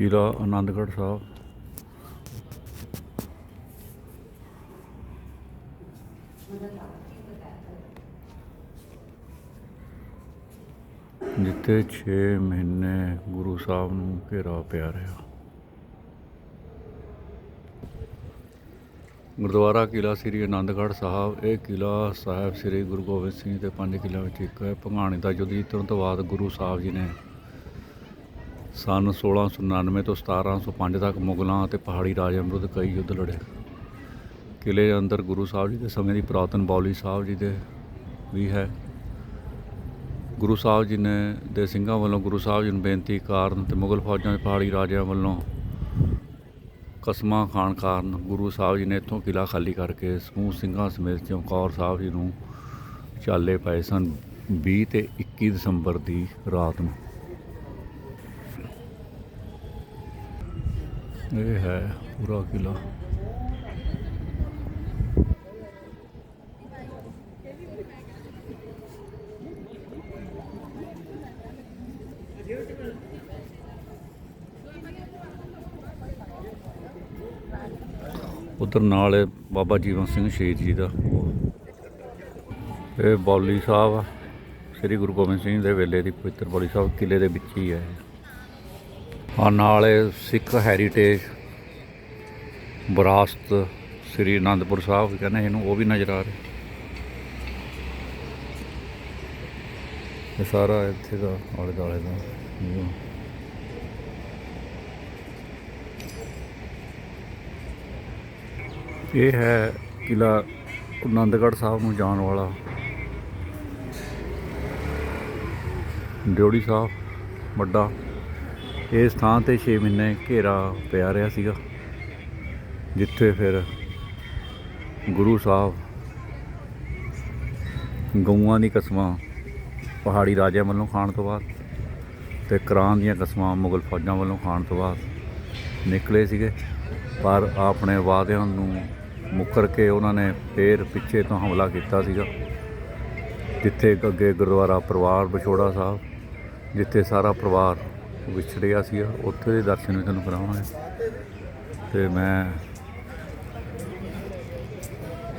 ਕਿਲਾ ਆਨੰਦਗੜ੍ਹ ਸਾਹਿਬ। ਜਿੱਥੇ 6 ਮਹੀਨੇ ਗੁਰੂ ਸਾਹਿਬ ਨੂੰ ਘੇਰਾ ਪਿਆ ਰਿਹਾ। ਗੁਰਦੁਆਰਾ ਕਿਲਾ ਸ੍ਰੀ ਆਨੰਦਗੜ੍ਹ ਸਾਹਿਬ, ਇਹ ਕਿਲਾ ਸਾਹਿਬ ਸ੍ਰੀ ਗੁਰੂ ਗੋਬਿੰਦ ਸਿੰਘ ਦੇ ਪੰਜ ਕਿਲਿਆਂ ਵਿੱਚ ਇੱਕ ਹੈ। ਭੰਗਾਣੀ ਦਾ ਯੁੱਧ ਜਿੱਤਣ ਤੋਂ ਬਾਅਦ ਗੁਰੂ ਸਾਹਿਬ ਜੀ ਨੇ ਸਨ 1699 ਤੋਂ 1705 ਤੱਕ ਮੁਗਲਾਂ ਅਤੇ ਪਹਾੜੀ ਰਾਜਿਆਂ ਵਿਰੁੱਧ ਕਈ ਯੁੱਧ ਲੜੇ। ਕਿਲੇ ਦੇ ਅੰਦਰ ਗੁਰੂ ਸਾਹਿਬ ਜੀ ਦੇ ਸਮੇਂ ਦੀ ਪੁਰਾਤਨ ਬੌਲੀ ਸਾਹਿਬ ਜੀ ਦੇ ਵੀ ਹੈ। ਗੁਰੂ ਸਾਹਿਬ ਜੀ ਨੇ ਦੇ ਸਿੰਘਾਂ ਵੱਲੋਂ ਗੁਰੂ ਸਾਹਿਬ ਜੀ ਨੂੰ ਬੇਨਤੀ ਕਾਰਨ ਤੇ ਮੁਗਲ ਫੌਜਾਂ ਦੇ ਪਹਾੜੀ ਰਾਜਿਆਂ ਵੱਲੋਂ ਕਸਮਾਂ ਖਾਣ ਕਾਰਨ ਗੁਰੂ ਸਾਹਿਬ ਜੀ ਨੇ ਇੱਥੋਂ ਕਿਲਾ ਖਾਲੀ ਕਰਕੇ ਸਮੂਹ ਸਿੰਘਾਂ ਸਮੇਤ ਚਮਕੌਰ ਸਾਹਿਬ ਜੀ ਨੂੰ ਚਾਲੇ ਪਏ ਸਨ। 20 ਤੇ 21 ਦਸੰਬਰ ਦੀ ਰਾਤ ਨੂੰ ਇਹ ਹੈ ਪੂਰਾ ਕਿਲਾ। ਉਧਰ ਨਾਲ ਹੈ ਬਾਬਾ ਜੀਵਨ ਸਿੰਘ ਸ਼ਹੀਦ ਜੀ ਦਾ ਇਹ ਬੌਲੀ ਸਾਹਿਬ ਸ੍ਰੀ ਗੁਰੂ ਗੋਬਿੰਦ ਸਿੰਘ ਦੇ ਵੇਲੇ ਦੀ ਪਵਿੱਤਰ ਬੌਲੀ ਸਾਹਿਬ ਕਿਲੇ ਦੇ ਵਿੱਚ ਹੀ ਹੈ ਆ ਨਾਲ ਸਿੱਖ ਹੈਰੀਟੇਜ ਵਿਰਾਸਤ ਸ੍ਰੀ ਅਨੰਦਪੁਰ ਸਾਹਿਬ ਕਹਿੰਦੇ ਇਹਨੂੰ ਉਹ ਵੀ ਨਜ਼ਰ ਆ ਰਿਹਾ। ਇਹ ਸਾਰਾ ਇੱਥੇ ਦਾ ਆਲੇ ਦੁਆਲੇ ਦਾ ਇਹ ਹੈ ਕਿਲਾ ਆਨੰਦਗੜ੍ਹ ਸਾਹਿਬ ਨੂੰ ਜਾਣ ਵਾਲਾ। ਡਿਓੜੀ ਸਾਹਿਬ ਵੱਡਾ। ਇਸ ਥਾਂ ਤੇ 6 ਮਹੀਨੇ ਘੇਰਾ ਪਿਆ ਰਿਹਾ ਸੀਗਾ, ਜਿੱਥੇ ਫਿਰ ਗੁਰੂ ਸਾਹਿਬ ਗਊਆਂ ਦੀ ਕਸਮਾਂ ਪਹਾੜੀ ਰਾਜਿਆਂ ਵੱਲੋਂ ਖਾਣ ਤੋਂ ਬਾਅਦ ਤੇ ਕਰਾਂ ਦੀਆਂ ਕਸਮਾਂ ਮੁਗਲ ਫੌਜਾਂ ਵੱਲੋਂ ਖਾਣ ਤੋਂ ਬਾਅਦ ਨਿਕਲੇ ਸੀਗੇ। ਪਰ ਆਪਣੇ ਵਾਅਦਿਆਂ ਨੂੰ ਮੁੱਕਰ ਕੇ ਉਹਨਾਂ ਨੇ ਫੇਰ ਪਿੱਛੇ ਤੋਂ ਹਮਲਾ ਕੀਤਾ ਸੀਗਾ, ਜਿੱਥੇ ਅੱਗੇ ਗੁਰਦੁਆਰਾ ਪਰਿਵਾਰ ਵਿਛੋੜਾ ਸਾਹਿਬ, ਜਿੱਥੇ ਸਾਰਾ ਪਰਿਵਾਰ ਵਿਛੜਿਆ ਸੀ ਉੱਥੇ ਦੇ ਦਰਸ਼ਨ ਵੀ ਤੁਹਾਨੂੰ ਕਰਾਵਾਂਗੇ। ਤੇ ਮੈਂ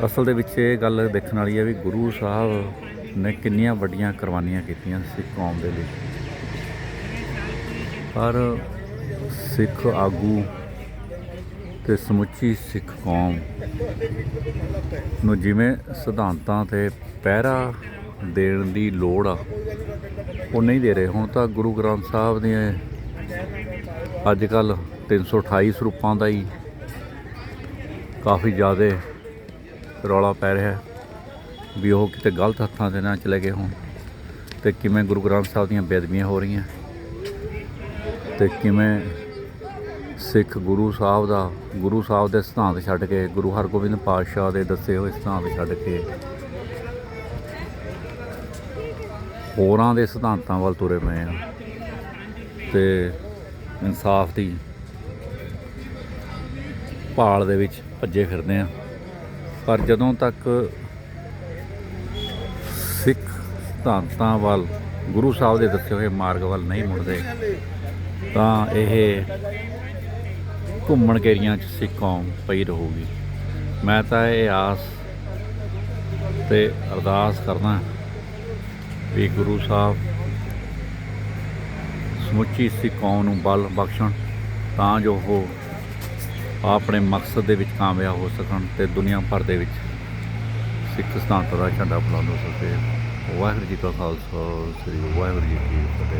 ਅਸਲ ਦੇ ਵਿੱਚ ਇਹ ਗੱਲ ਦੇਖਣ ਵਾਲੀ ਹੈ ਵੀ ਗੁਰੂ ਸਾਹਿਬ ਨੇ ਕਿੰਨੀਆਂ ਵੱਡੀਆਂ ਕੁਰਬਾਨੀਆਂ ਕੀਤੀਆਂ ਸਿੱਖ ਕੌਮ ਦੇ ਲਈ। ਪਰ ਸਿੱਖ ਆਗੂ ਤੇ ਸਮੁੱਚੀ ਸਿੱਖ ਕੌਮ ਨੂੰ ਜਿਵੇਂ ਸਿਧਾਂਤਾਂ ਤੇ ਪਹਿਰਾ ਦੇਣ ਦੀ ਲੋੜ ਆ ਉਹ ਨਹੀਂ ਦੇ ਰਹੇ। ਹੁਣ ਤਾਂ ਗੁਰੂ ਗ੍ਰੰਥ ਸਾਹਿਬ ਦੇ ਅੱਜ ਕੱਲ 328 ਸਰੂਪਾਂ ਦਾ ਹੀ ਕਾਫੀ ਜ਼ਿਆਦਾ ਰੌਲਾ ਪੈ ਰਿਹਾ ਵੀ ਉਹ ਕਿਤੇ ਗਲਤ ਹੱਥਾਂ ਦੇ ਨਾਲ ਚਲੇ ਗਏ ਹੋਣ ਤੇ ਕਿਵੇਂ ਗੁਰੂ ਗ੍ਰੰਥ ਸਾਹਿਬ ਦੀਆਂ ਬੇਅਦਬੀਆਂ ਹੋ ਰਹੀਆਂ। ਤੇ ਕਿਵੇਂ ਸਿੱਖ ਗੁਰੂ ਸਾਹਿਬ ਦਾ, ਗੁਰੂ ਸਾਹਿਬ ਦੇ ਸਿਧਾਂਤ ਛੱਡ ਕੇ, ਗੁਰੂ ਹਰਗੋਬਿੰਦ ਪਾਤਸ਼ਾਹ ਦੇ ਦੱਸੇ ਹੋਏ ਸਿਧਾਂਤ ਛੱਡ ਕੇ ਹੋਰਾਂ ਦੇ ਸਿਧਾਂਤਾਂ ਵੱਲ ਤੁਰੇ ਪਏ ਆ ਤੇ ਇਨਸਾਫ ਦੀ ਭਾਲ ਦੇ ਵਿੱਚ ਭੱਜੇ ਫਿਰਦੇ ਆ। ਪਰ ਜਦੋਂ ਤੱਕ ਸਿੱਖ ਸਿਧਾਂਤਾਂ ਵੱਲ, ਗੁਰੂ ਸਾਹਿਬ ਦੇ ਦੱਸੇ ਹੋਏ ਮਾਰਗ ਵੱਲ ਨਹੀਂ ਮੁੜਦੇ, ਤਾਂ ਇਹ ਘੁੰਮਣ ਕੇਰੀਆਂ 'ਚ ਸਿੱਖ ਕੌਮ ਪਈ ਰਹੂਗੀ। ਮੈਂ ਤਾਂ ਇਹ ਆਸ ਤੇ ਅਰਦਾਸ ਕਰਦਾ ਵੀ ਗੁਰੂ ਸਾਹਿਬ ਸਮੁੱਚੀ ਸਿੱਖ ਕੌਮ ਨੂੰ ਬਲ ਬਖਸ਼ਣ ਤਾਂ ਜੋ ਉਹ ਆਪਣੇ ਮਕਸਦ ਦੇ ਵਿੱਚ ਕਾਮਯਾਬ ਹੋ ਸਕਣ ਤੇ ਦੁਨੀਆ ਭਰ ਦੇ ਵਿੱਚ ਸਿੱਖ ਸਿਧਾਂਤ ਦਾ ਝੰਡਾ ਬੁਲੰਦ ਹੋ ਸਕੇ ਵਾਹਿਗੁਰੂ ਜੀ ਕਾ ਖਾਲਸਾ, ਸ੍ਰੀ ਵਾਹਿਗੁਰੂ ਜੀ ਕੀ ਫਤਿਹ।